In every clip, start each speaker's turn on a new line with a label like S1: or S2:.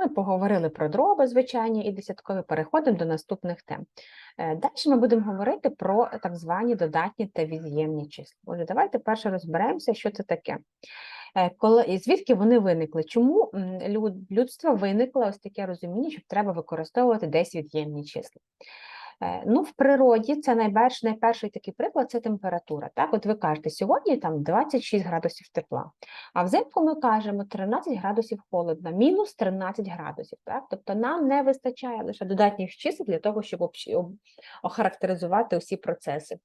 S1: Ми поговорили про дроби звичайні і десяткові, переходимо до наступних тем. Далі ми будемо говорити про так звані додатні та від'ємні числа. Отже, давайте перше розберемося, що це таке. Е, Коли, звідки вони виникли? Чому люд- людство виникло ось таке розуміння, що треба використовувати десь від'ємні числа? Е, Ну, в природі це найперш, найперший такий приклад це температура. Так, от ви кажете, сьогодні там 26 градусів тепла, а взимку ми кажемо 13 градусів холодно, мінус 13 градусів. Так? Тобто нам не вистачає лише додатніх чисел для того, щоб охарактеризувати усі процеси.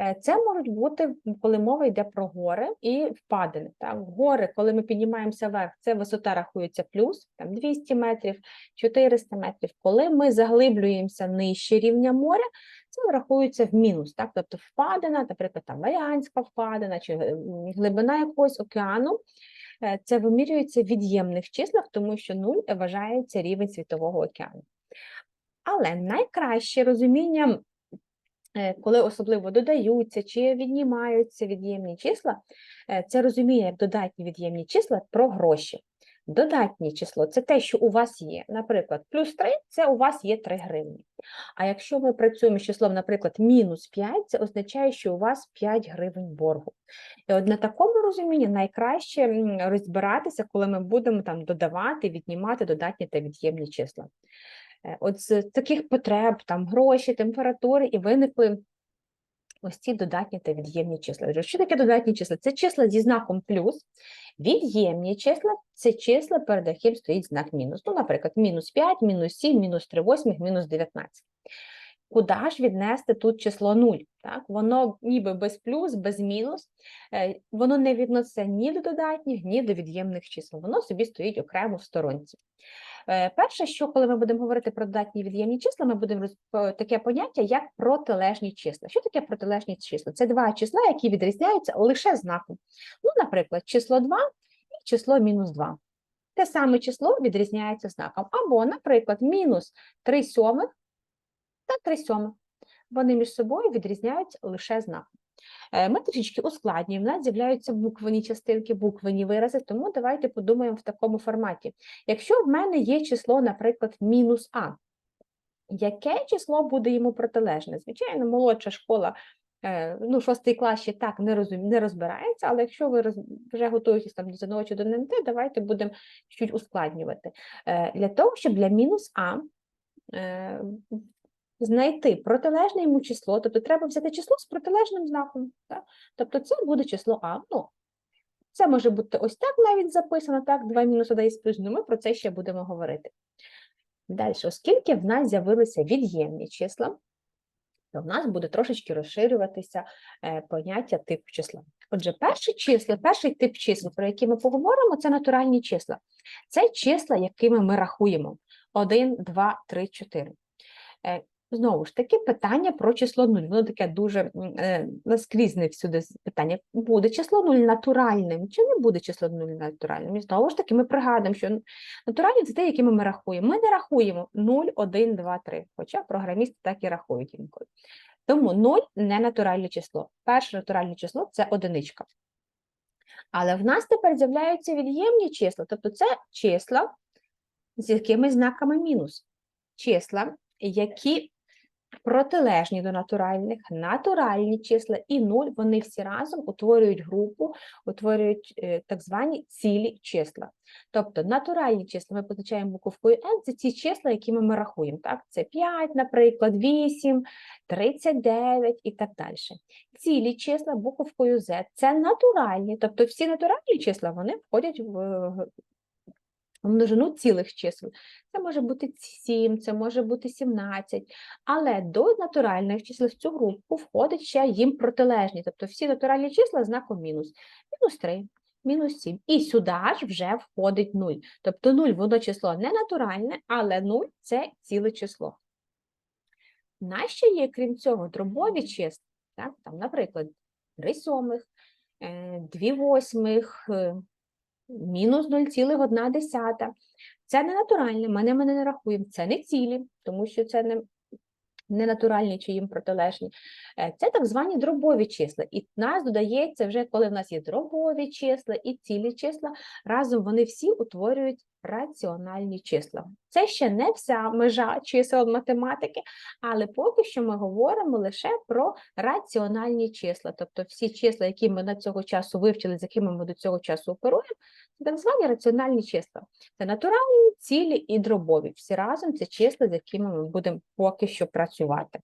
S1: Е, Це можуть бути, коли мова йде про гори і впадини. Так? Гори, коли ми піднімаємося вверх, це висота рахується плюс, там 200 метрів, 400 метрів. Коли ми заглиблюємося нижче рівня моря, це рахується в мінус. Так? Тобто впадина, наприклад, там Маріанська впадина чи е, глибина якогось океану, е, це вимірюється в від'ємних числах, тому що нуль вважається рівень світового океану. Але найкраще розуміння, е, коли особливо додаються чи віднімаються від'ємні числа, це розуміє як додатні від'ємні числа про гроші. Додатнє число це те, що у вас є. Наприклад, плюс 3 це у вас є 3 гривні. А якщо ми працюємо з числом, наприклад, мінус 5, це означає, що у вас 5 гривень боргу. І от на такому розумінні найкраще розбиратися, коли ми будемо там додавати, віднімати додатні та від'ємні числа. Е, От з таких потреб, там гроші, температури, і виникли ось ці додатні та від'ємні числа. Що таке додатні числа? Це числа зі знаком плюс, від'ємні числа це числа, перед яким стоїть знак мінус. Ну, наприклад, мінус 5, мінус 7, мінус 3 восьмих, мінус 19. Куди ж віднести тут число 0? Так? Воно ніби без плюс, без мінус, е, воно не відноситься ні до додатніх, ні до від'ємних чисел. Воно собі стоїть окремо в сторонці. Е, Перше, що коли ми будемо говорити про додатні від'ємні числа, ми будемо роз... таке поняття, як протилежні числа. Що таке протилежні числа? Це два числа, які відрізняються лише знаком. Ну, наприклад, число 2 і число мінус 2. Те саме число відрізняється знаком. Або, наприклад, мінус 3 сьомих 3 сьомих. Вони між собою відрізняються лише знаком. Е, Ми трішечки ускладнюємо, в нас з'являються буквені частинки, буквені вирази, тому давайте подумаємо в такому форматі. Якщо в мене є число, наприклад, мінус А, яке число буде йому протилежне? Звичайно, молодша школа, е, ну, шостий клас ще так не, розум, не розбирається, але якщо ви вже готуєтесь там до ЗНО чи до НМТ, давайте будемо чуть ускладнювати. Е, Для того, щоб для мінус А знайти протилежне йому число, тобто треба взяти число з протилежним знаком. Так? Тобто це буде число А. Ну, це може бути ось так навіть записано, так, 2 мінус 1 плюс, ну ми про це ще будемо говорити. Далі, оскільки в нас з'явилися від'ємні числа, то в нас буде трошечки розширюватися е, поняття типу числа. Отже, перші числа, перший тип чисел, про які ми поговоримо, це натуральні числа. Це числа, якими ми рахуємо. 1, 2, 3, 4. Знову ж таки, питання про число 0. Воно таке дуже е, наскрізне всюди питання. Буде число 0 натуральним чи не буде число 0 натуральним? І знову ж таки, ми пригадуємо, що натуральні це те, якими ми рахуємо. Ми не рахуємо 0, 1, 2, 3, хоча програмісти так і рахують інколи. Тому 0 не натуральне число. Перше натуральне число це одиничка. Але в нас тепер з'являються від'ємні числа, тобто це числа з якими знаками мінус. Числа, які протилежні до натуральних, натуральні числа і нуль, вони всі разом утворюють групу, утворюють е, так звані цілі числа. Тобто натуральні числа ми позначаємо буковкою n, це ті числа, якими ми рахуємо. Так? Це 5, наприклад, 8, 39 і так далі. Цілі числа буковкою z це натуральні, тобто всі натуральні числа вони входять в множину цілих чисел. Це може бути 7, це може бути 17, але до натуральних чисел в цю групу входить ще їм протилежні, тобто всі натуральні числа знаком мінус. Мінус 3, мінус 7. І сюди ж вже входить 0. Тобто 0 воно число не натуральне, але 0 – це ціле число. Нащо є, крім цього, дробові числа? Так? Там, наприклад, 3 сьомих, 2 восьмих, е, мінус 0,1. Це не натуральне, ми ними не рахуємо, це не цілі, тому що це не, ненатуральні чи їм протилежні. Е, Це так звані дробові числа. І нас додається вже, коли в нас є дробові числа і цілі числа, разом вони всі утворюють раціональні числа. Це ще не вся межа чисел математики, але поки що ми говоримо лише про раціональні числа, тобто всі числа, які ми на цього часу вивчили, з якими ми до цього часу оперуємо, це так звані раціональні числа. Це натуральні, цілі і дробові. Всі разом це числа, з якими ми будемо поки що працювати.